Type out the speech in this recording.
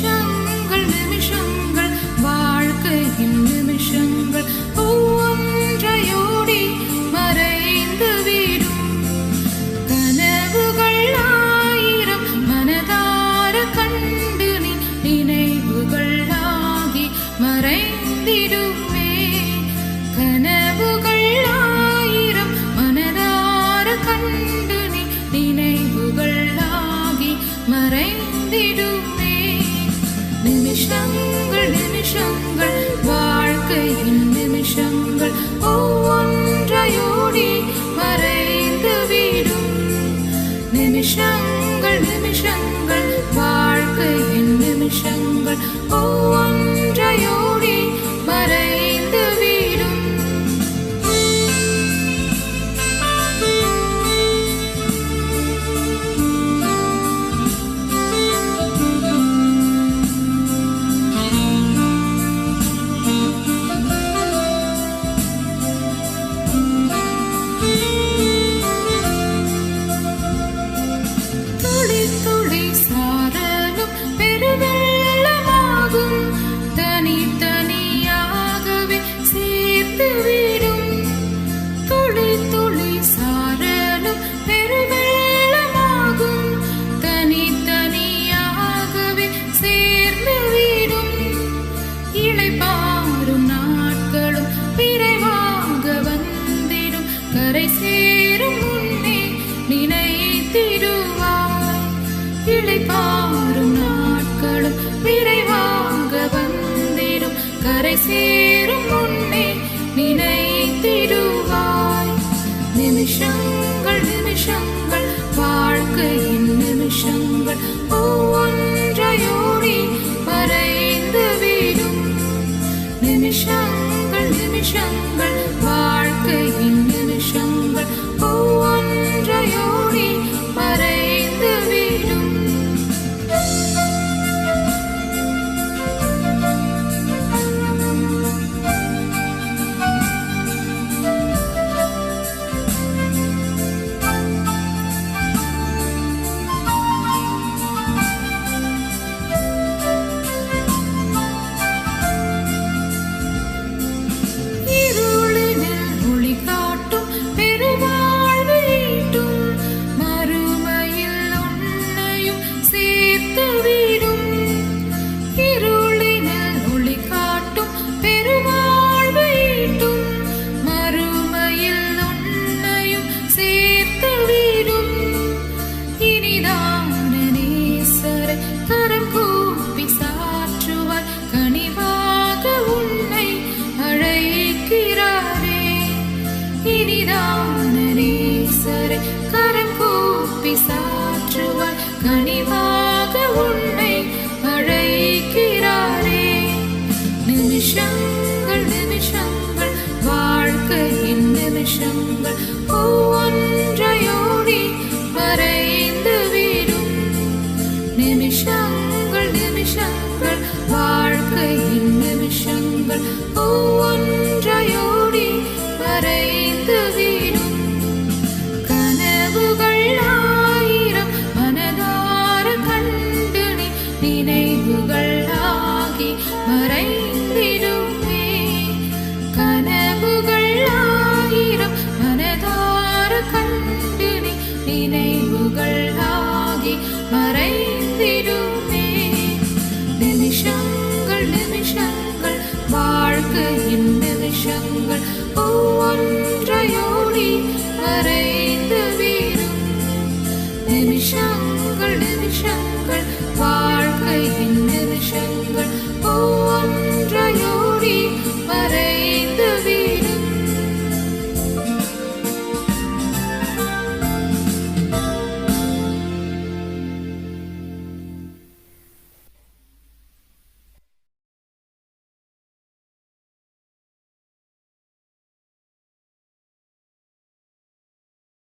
நிமிஷங்கள் நிமிஷங்கள் வாழ்க்கையின் நிமிஷங்கள். ஒவ்வொன்றையோடி மறைந்து வீடும். கனவுகள் ஆயிரம் மனதார கண்டு நினைவுகள் ஆகி மறைந்திடுமே. கனவுகள் ஆயிரம் மனதார மறைந்திடும். but oh, under your நிமிஷங்கள் வாழ்க்கையின் நிமிஷங்கள் ஒவ்வொன்றையோடி மறைந்து வீடும். நிமிஷங்கள் நிமிஷங்கள் வாழ்க்கையின் நிமிஷங்கள் ஒவ்வொன்றையோ 真的不。